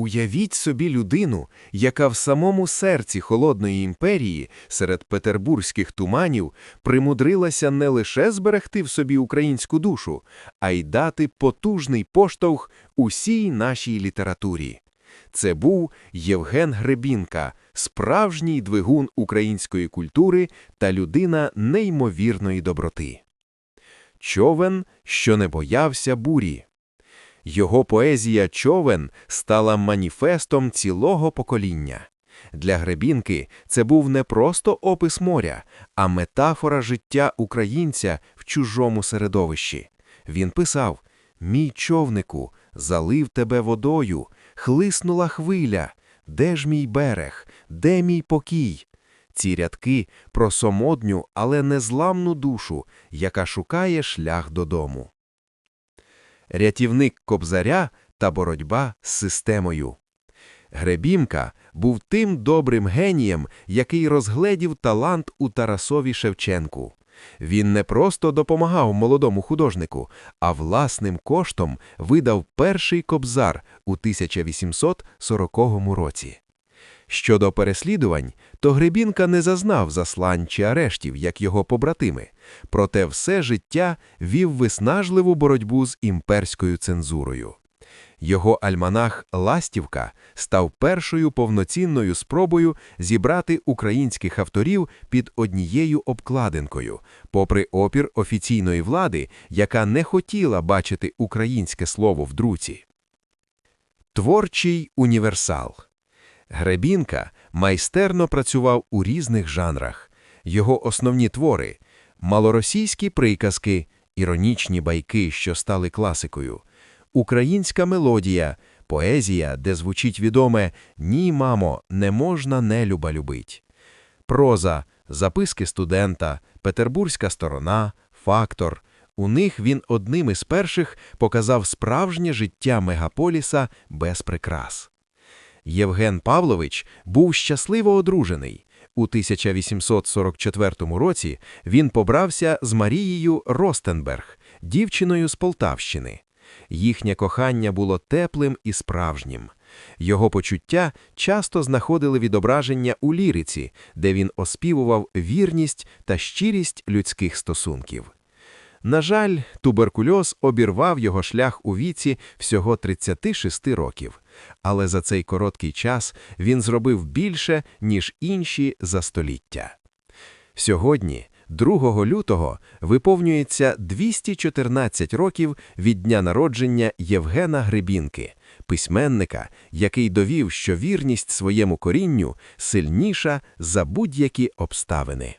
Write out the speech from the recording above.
Уявіть собі людину, яка в самому серці холодної імперії, серед петербурзьких туманів, примудрилася не лише зберегти в собі українську душу, а й дати потужний поштовх усій нашій літературі. Це був Євген Гребінка, справжній двигун української культури та людина неймовірної доброти. Човен, що не боявся бурі. Його поезія Човен стала маніфестом цілого покоління. Для Гребінки це був не просто опис моря, а метафора життя українця в чужому середовищі. Він писав Мій човнику, залив тебе водою, хлиснула хвиля. Де ж мій берег, де мій покій? Ці рядки про самодню, але незламну душу, яка шукає шлях додому. Рятівник Кобзаря та боротьба з системою. Гребімка був тим добрим генієм, який розгледів талант у Тарасові Шевченку. Він не просто допомагав молодому художнику, а власним коштом видав перший кобзар у 1840 році. Щодо переслідувань, то Гребінка не зазнав заслань чи арештів, як його побратими, проте все життя вів виснажливу боротьбу з імперською цензурою. Його альманах Ластівка став першою повноцінною спробою зібрати українських авторів під однією обкладинкою, попри опір офіційної влади, яка не хотіла бачити українське слово в друці. Творчий універсал Гребінка майстерно працював у різних жанрах. Його основні твори малоросійські приказки, іронічні байки, що стали класикою, українська мелодія, поезія, де звучить відоме Ні, мамо, не можна нелюба любить, проза, записки студента, петербурзька сторона, фактор. У них він одним із перших показав справжнє життя мегаполіса без прикрас. Євген Павлович був щасливо одружений. У 1844 році він побрався з Марією Ростенберг, дівчиною з Полтавщини. Їхнє кохання було теплим і справжнім. Його почуття часто знаходили відображення у ліриці, де він оспівував вірність та щирість людських стосунків. На жаль, туберкульоз обірвав його шлях у віці всього 36 років, але за цей короткий час він зробив більше, ніж інші за століття. Сьогодні, 2 лютого, виповнюється 214 років від дня народження Євгена Гребінки, письменника, який довів, що вірність своєму корінню сильніша за будь-які обставини.